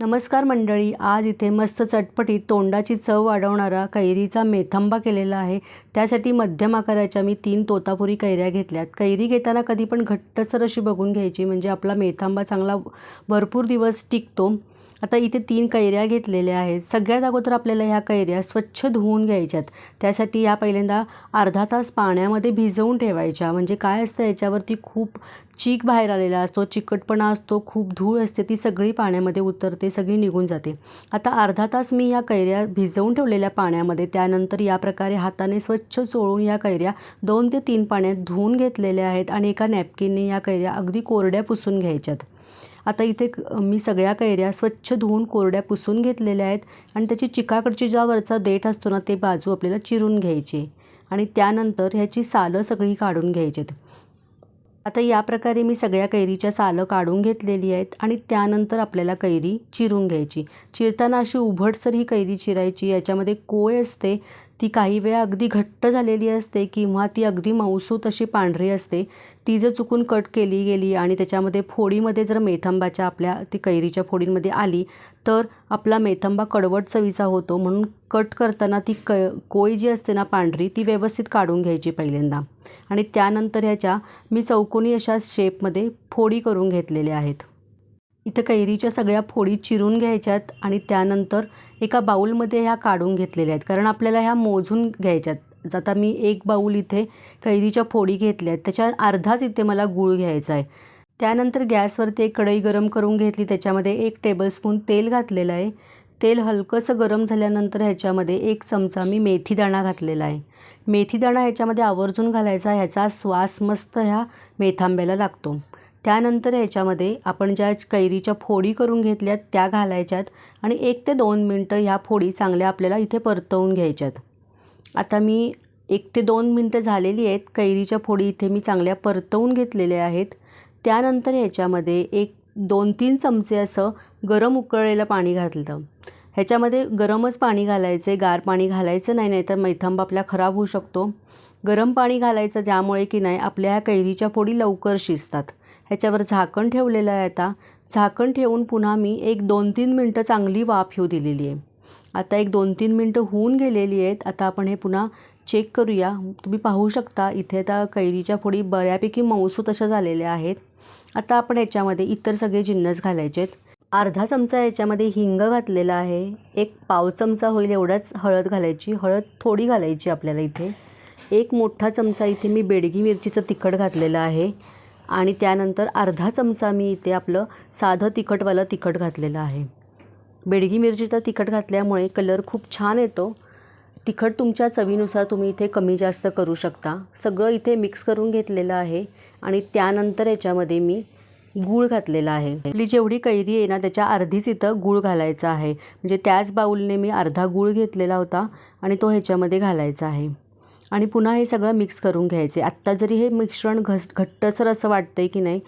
नमस्कार मंडळी आज इथे मस्त चटपटीत तोंडाची चव वाढवणारा कैरीचा मेथंबा केलेला आहे. त्यासाठी मध्यम आकाराच्या मी तीन तोतापुरी कैऱ्या घेतल्यात. कैरी घेताना कधी पण घट्टसर अशी बघून घ्यायची म्हणजे आपला मेथंबा चांगला भरपूर दिवस टिकतो. आता इथे तीन कैऱ्या घेतलेल्या आहेत. सगळ्यात अगोदर आपल्याला ह्या कैऱ्या स्वच्छ धुवून घ्यायच्यात. त्यासाठी या पहिल्यांदा अर्धा तास पाण्यामध्ये भिजवून ठेवायच्या. म्हणजे काय असतं याच्यावरती खूप चीक बाहेर आलेला असतो चिकटपणा असतो खूप धूळ असते ती सगळी पाण्यामध्ये उतरते सगळी निघून जाते. आता अर्धा तास मी या कैऱ्या भिजवून ठेवलेल्या पाण्यामध्ये त्यानंतर या प्रकारे हाताने स्वच्छ चोळून या कैऱ्या दोन ते तीन पाण्यात धुवून घेतलेल्या आहेत आणि एका नॅपकिनने या कैऱ्या अगदी कोरड्या पुसून घ्यायच्यात. आता इथे मी सगळ्या कैऱ्या स्वच्छ धुवून कोरड्या पुसून घेतलेल्या आहेत आणि त्याची चिकाकडची ज्या वरचा देठ असतो ना ते बाजू आपल्याला चिरून घ्यायची. आणि त्यानंतर ह्याची सालं सगळी काढून घ्यायची आहेत आता या प्रकारे मी सगळ्या कैरीच्या सालं काढून घेतलेली आहेत आणि त्यानंतर आपल्याला कैरी चिरून घ्यायची. चिरताना अशी उभटसर ही कैरी चिरायची याच्यामध्ये कोय असते ती काही वेळा अगदी घट्ट झालेली असते किंवा ती अगदी मऊसूत अशी पांढरी असते. ती जर चुकून कट केली गेली आणि त्याच्यामध्ये फोडीमध्ये जर मेथंबाच्या आपल्या ती कैरीच्या फोडींमध्ये आली तर आपला मेथंबा कडवट चवीचा होतो. म्हणून कट करताना ती क कोय जी असते ना पांढरी ती व्यवस्थित काढून घ्यायची पहिल्यांदा. आणि त्यानंतर ह्याच्या मी चौकोनी अशा शेपमध्ये फोडी करून घेतलेल्या आहेत. इथं कैरीच्या सगळ्या फोडी चिरून घ्यायच्यात आणि त्यानंतर एका बाऊलमध्ये ह्या काढून घेतलेल्या आहेत. कारण आपल्याला ह्या मोजून घ्यायच्यात. आता मी एक बाऊल इथे कैरीच्या फोडी घेतल्या आहेत त्याच्या अर्धाच इथे मला गूळ घ्यायचा आहे. त्यानंतर गॅसवरती एक कढई गरम करून घेतली त्याच्यामध्ये एक टेबलस्पून तेल घातलेलं आहे. तेल हलकंसं गरम झाल्यानंतर ह्याच्यामध्ये एक चमचा मी मेथीदाणा घातलेला आहे. मेथीदाणा ह्याच्यामध्ये आवर्जून घालायचा ह्याचा स्वास मस्त ह्या मेथांब्याला लागतो. त्यानंतर ह्याच्यामध्ये आपण ज्या कैरीच्या फोडी करून घेतल्यात त्या घालायच्यात आणि एक ते दोन मिनटं ह्या फोडी चांगल्या आपल्याला इथे परतवून घ्यायच्यात. आता मी एक ते दोन मिनटं झालेली आहेत. कैरीच्या फोडी इथे मी चांगल्या परतवून घेतलेल्या आहेत. त्यानंतर ह्याच्यामध्ये एक दोन तीन चमचे असं गरम उकळलेलं पाणी घातलं. ह्याच्यामध्ये गरमच पाणी घालायचं आहे गार पाणी घालायचं नाही नाही तर मैथंबा आपला खराब होऊ शकतो. गरम पाणी घालायचं ज्यामुळे की नाही आपल्या ह्या कैरीच्या फोडी लवकर शिजतात. ह्याच्यावर झाकण ठेवलेलं आहे आता. झाकण ठेवून पुन्हा मी एक दोन तीन मिनटं चांगली वाफ येऊ दिलेली आहे. आता एक दोन तीन मिनटं होऊन गेलेली आहेत. आता आपण हे पुन्हा चेक करूया. तुम्ही पाहू शकता इथे आता कैरीच्या फोडी बऱ्यापैकी मऊसू तशा झालेल्या आहेत. आता आपण याच्यामध्ये इतर सगळे जिन्नस घालायचे आहेत. अर्धा चमचा याच्यामध्ये हिंग घातलेला आहे. एक पाव चमचा होईल एवढाच हळद घालायची. हळद थोडी घालायची आपल्याला इथे. एक मोठा चमचा इथे मी बेडगी मिरचीचं तिखट घातलेलं आहे. आणि त्यानंतर अर्धा चमचा मी इथे आपलं साधं तिखटवालं तिखट घातलेलं आहे. बेडगी मिरचीचा तिखट घातल्यामुळे कलर खूप छान येतो. तिखट तुमच्या चवीनुसार तुम्ही इथे कमी जास्त करू शकता. सगळं इथे मिक्स करून घेतलेलं आहे आणि त्यानंतर याच्यामध्ये मी गूळ घातलेला आहे. आपली जेवढी कैरी आहे ना त्याच्या अर्धीच इथं गूळ घालायचा आहे. म्हणजे त्याच बाऊलने मी अर्धा गूळ घेतलेला होता आणि तो ह्याच्यामध्ये घालायचा आहे. आणि पुन्हा हे सगळं मिक्स करून घ्यायचे. आत्ता जरी हे मिश्रण घस घट्टसर असं वाटतं आहे की नाही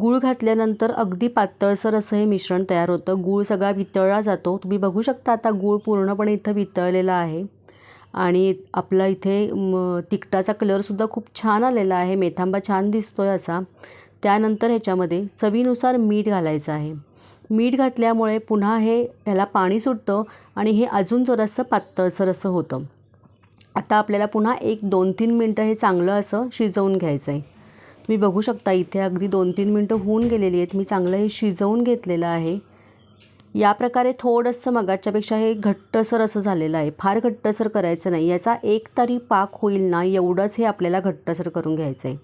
गूळ घातल्यानंतर अगदी पातळसर असं हे मिश्रण तयार होतं. गूळ सगळा वितळला जातो. तुम्ही बघू शकता आता गूळ पूर्णपणे इथं वितळलेला आहे. आणि आपला इथे म तिखटाचा कलरसुद्धा खूप छान आलेला आहे. मेथांबा छान दिसतो आहे असा. त्यानंतर ह्याच्यामध्ये चवीनुसार मीठ घालायचं आहे. मीठ घातल्यामुळे पुन्हा हे ह्याला पाणी सुटतं आणि हे अजून जरासं पातळसर असं होतं. आता आपल्याला पुन्हा एक दोन तीन मिनटं हे चांगलं असं शिजवून घ्यायचं आहे तुम्ही बघू शकता इथे अगदी दोन तीन मिनटं होऊन गेलेली आहेत. मी चांगलं हे शिजवून घेतलेलं आहे. या प्रकारे थोडंसं मगाच्यापेक्षा हे घट्टसर असं झालेलं आहे. फार घट्टसर करायचं नाही. याचा एक तरी पाक होईल ना एवढंच हे आपल्याला घट्टसर करून घ्यायचं आहे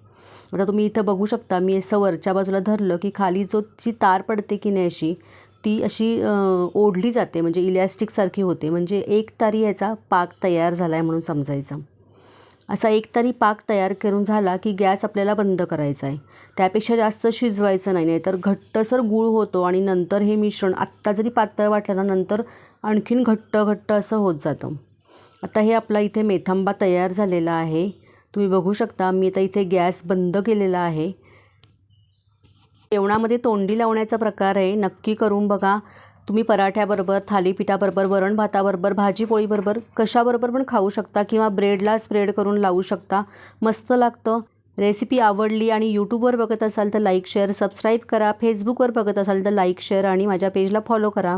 आता तुम्ही इथं बघू शकता मी असं वरच्या बाजूला धरलं की खाली जो जी तार पडते की नाही अशी ती अशी ओढली जाते म्हणजे इलॅस्टिकसारखी होते. म्हणजे एक तारी याचा पाक तयार झाला आहे म्हणून समजायचा. असा एक तारी पाक तयार करून झाला की गॅस आपल्याला बंद करायचा आहे. त्यापेक्षा जास्त शिजवायचं नाही नाही तर घट्टसर गूळ होतो आणि नंतर हे मिश्रण आत्ता जरी पातळ वाटलं ना नंतर आणखीन घट्ट घट्ट असं होत जातं. आता हे आपला इथे मेथांबा तयार झालेला आहे. तुम्ही बघू शकता मी आता इथे गॅस बंद केलेला आहे. जेवणामध्ये तोंडी लावण्याचा प्रकार आहे. नक्की करून बघा. तुम्ही पराठ्याबरोबर थालीपीठाबरोबर वरण भाताबरोबर भाजी पोळीबरोबर कशाबरोबर पण खाऊ शकता किंवा ब्रेडला स्प्रेड करून लावू शकता. मस्त लागतं. रेसिपी आवडली आणि यूट्यूबवर बघत असाल तर लाईक शेअर सबस्क्राईब करा. फेसबुकवर बघत असाल तर लाईक शेअर आणि माझ्या पेजला फॉलो करा.